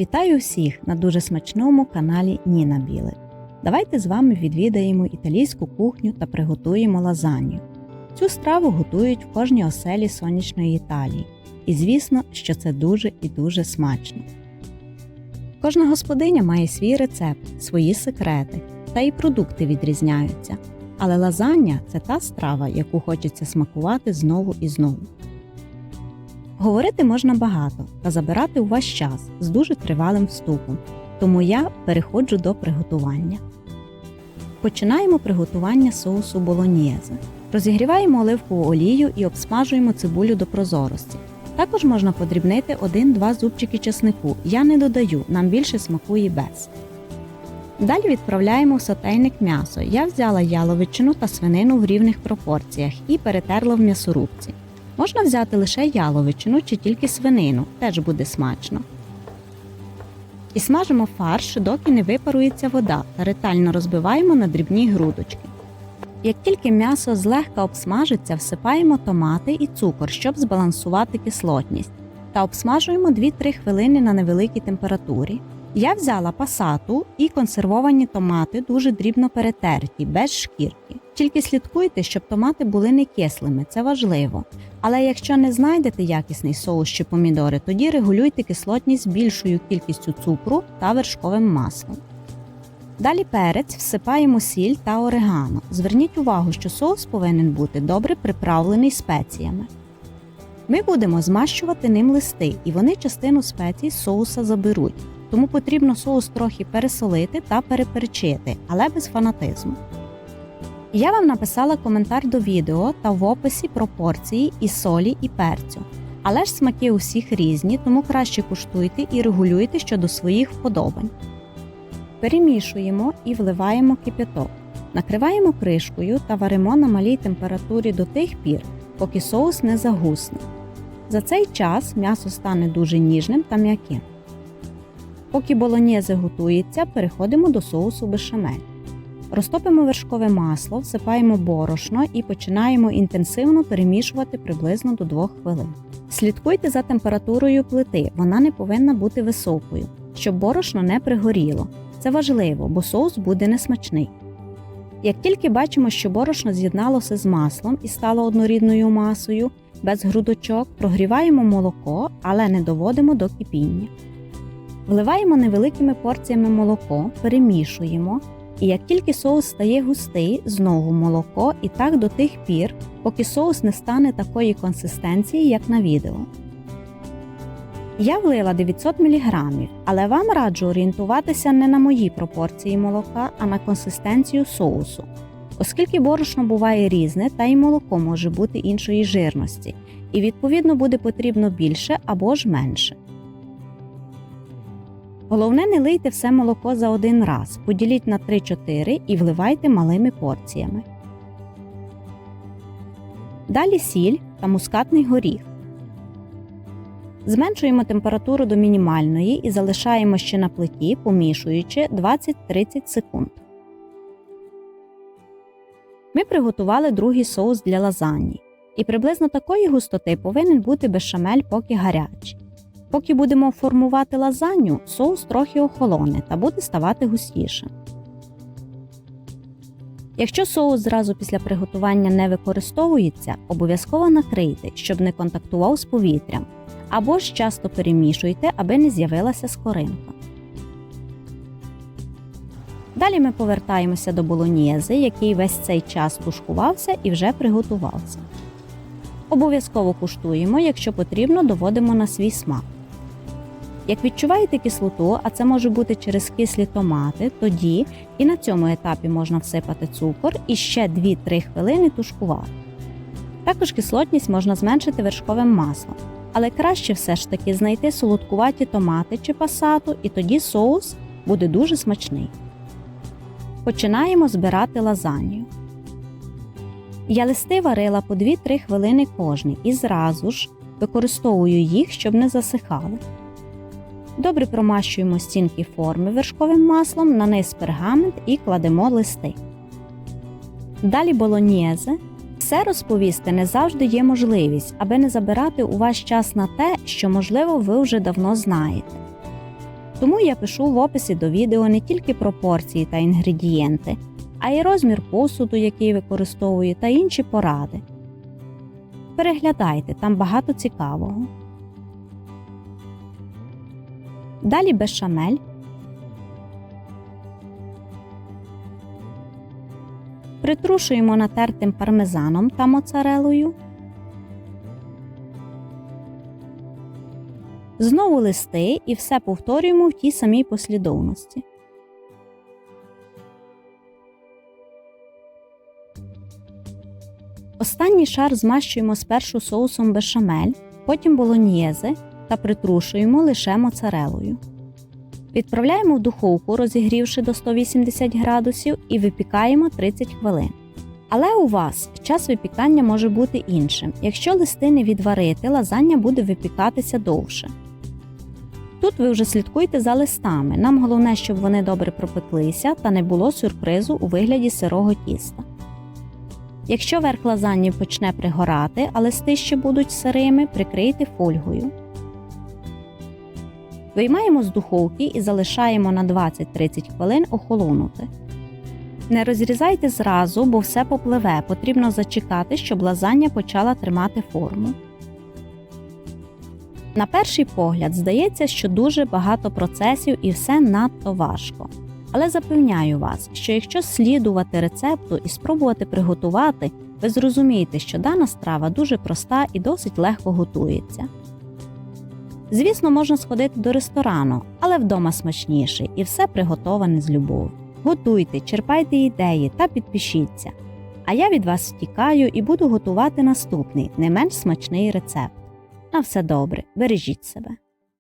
Вітаю всіх на дуже смачному каналі Ніна Білик. Давайте з вами відвідаємо італійську кухню та приготуємо лазанью. Цю страву готують в кожній оселі сонячної Італії. І звісно, що це дуже і дуже смачно. Кожна господиня має свій рецепт, свої секрети, та і продукти відрізняються. Але лазанья це та страва, яку хочеться смакувати знову і знову. Говорити можна багато та забирати у вас час з дуже тривалим вступом, тому я переходжу до приготування. Починаємо приготування соусу болоньєзе. Розігріваємо оливкову олію і обсмажуємо цибулю до прозорості. Також можна подрібнити 1-2 зубчики чеснику. Я не додаю, нам більше смакує без. Далі відправляємо в сотейник м'ясо. Я взяла яловичину та свинину в рівних пропорціях і перетерла в м'ясорубці. Можна взяти лише яловичину чи тільки свинину, теж буде смачно. І смажимо фарш, доки не випарується вода та ретельно розбиваємо на дрібні грудочки. Як тільки м'ясо злегка обсмажиться, всипаємо томати і цукор, щоб збалансувати кислотність, та обсмажуємо 2-3 хвилини на невеликій температурі. Я взяла пасату і консервовані томати дуже дрібно перетерті, без шкірки. Тільки слідкуйте, щоб томати були не кислими, це важливо. Але якщо не знайдете якісний соус чи помідори, тоді регулюйте кислотність більшою кількістю цукру та вершковим маслом. Далі перець всипаємо сіль та орегано. Зверніть увагу, що соус повинен бути добре приправлений спеціями. Ми будемо змащувати ним листи, і вони частину спецій соуса заберуть, тому потрібно соус трохи пересолити та переперчити, але без фанатизму. Я вам написала коментар до відео та в описі пропорції і солі і перцю. Але ж смаки у всіх різні, тому краще куштуйте і регулюйте щодо своїх вподобань. Перемішуємо і вливаємо кип'яток. Накриваємо кришкою та варимо на малій температурі до тих пір, поки соус не загусне. За цей час м'ясо стане дуже ніжним та м'яким. Поки болоньєзе готується, переходимо до соусу бешамель. Розтопимо вершкове масло, всипаємо борошно і починаємо інтенсивно перемішувати приблизно до 2 хвилин. Слідкуйте за температурою плити, вона не повинна бути високою, щоб борошно не пригоріло. Це важливо, бо соус буде несмачний. Як тільки бачимо, що борошно з'єдналося з маслом і стало однорідною масою, без грудочок прогріваємо молоко, але не доводимо до кипіння. Вливаємо невеликими порціями молоко, перемішуємо, і як тільки соус стає густий, знову молоко і так до тих пір, поки соус не стане такої консистенції, як на відео. Я влила 900 мг, але вам раджу орієнтуватися не на мої пропорції молока, а на консистенцію соусу, оскільки борошно буває різне та й молоко може бути іншої жирності, і відповідно буде потрібно більше або ж менше. Головне, не лийте все молоко за один раз, поділіть на 3-4 і вливайте малими порціями. Далі сіль та мускатний горіх. Зменшуємо температуру до мінімальної і залишаємо ще на плиті, помішуючи 20-30 секунд. Ми приготували другий соус для лазаньї. І приблизно такої густоти повинен бути бешамель поки гарячий. Поки будемо формувати лазанью, соус трохи охолоне та буде ставати густішим. Якщо соус зразу після приготування не використовується, обов'язково накрийте, щоб не контактував з повітрям, або ж часто перемішуйте, аби не з'явилася скоринка. Далі ми повертаємося до болоньєзи, який весь цей час тушкувався і вже приготувався. Обов'язково куштуємо, якщо потрібно, доводимо на свій смак. Як відчуваєте кислоту, а це може бути через кислі томати, тоді і на цьому етапі можна всипати цукор і ще 2-3 хвилини тушкувати. Також кислотність можна зменшити вершковим маслом, але краще все ж таки знайти солодкуваті томати чи пасату, і тоді соус буде дуже смачний. Починаємо збирати лазанью. Я листи варила по 2-3 хвилини кожний і зразу ж використовую їх, щоб не засихали. Добре промащуємо стінки форми вершковим маслом, на низ пергамент і кладемо листи. Далі болоньєзе. Все розповісти не завжди є можливість, аби не забирати у вас час на те, що, можливо, ви вже давно знаєте. Тому я пишу в описі до відео не тільки пропорції та інгредієнти, а й розмір посуду, який використовую, та інші поради. Переглядайте, там багато цікавого. Далі бешамель. Притрушуємо натертим пармезаном та моцарелою. Знову листи і все повторюємо в тій самій послідовності. Останній шар змащуємо спершу соусом бешамель, потім болоньєзе та притрушуємо лише моцарелою. Відправляємо в духовку, розігрівши до 180 градусів, і випікаємо 30 хвилин. Але у вас час випікання може бути іншим. Якщо листи не відварити, лазання буде випікатися довше. Тут ви вже слідкуйте за листами. Нам головне, щоб вони добре пропеклися та не було сюрпризу у вигляді сирого тіста. Якщо верх лазанні почне пригорати, а листи ще будуть сирими, прикрийте фольгою. Виймаємо з духовки і залишаємо на 20-30 хвилин охолонути. Не розрізайте зразу, бо все попливе. Потрібно зачекати, щоб лазання почала тримати форму. На перший погляд здається, що дуже багато процесів і все надто важко. Але запевняю вас, що якщо слідувати рецепту і спробувати приготувати, ви зрозумієте, що дана страва дуже проста і досить легко готується. Звісно, можна сходити до ресторану, але вдома смачніше і все приготоване з любов'ю. Готуйте, черпайте ідеї та підпишіться. А я від вас втікаю і буду готувати наступний, не менш смачний рецепт. На все добре, бережіть себе.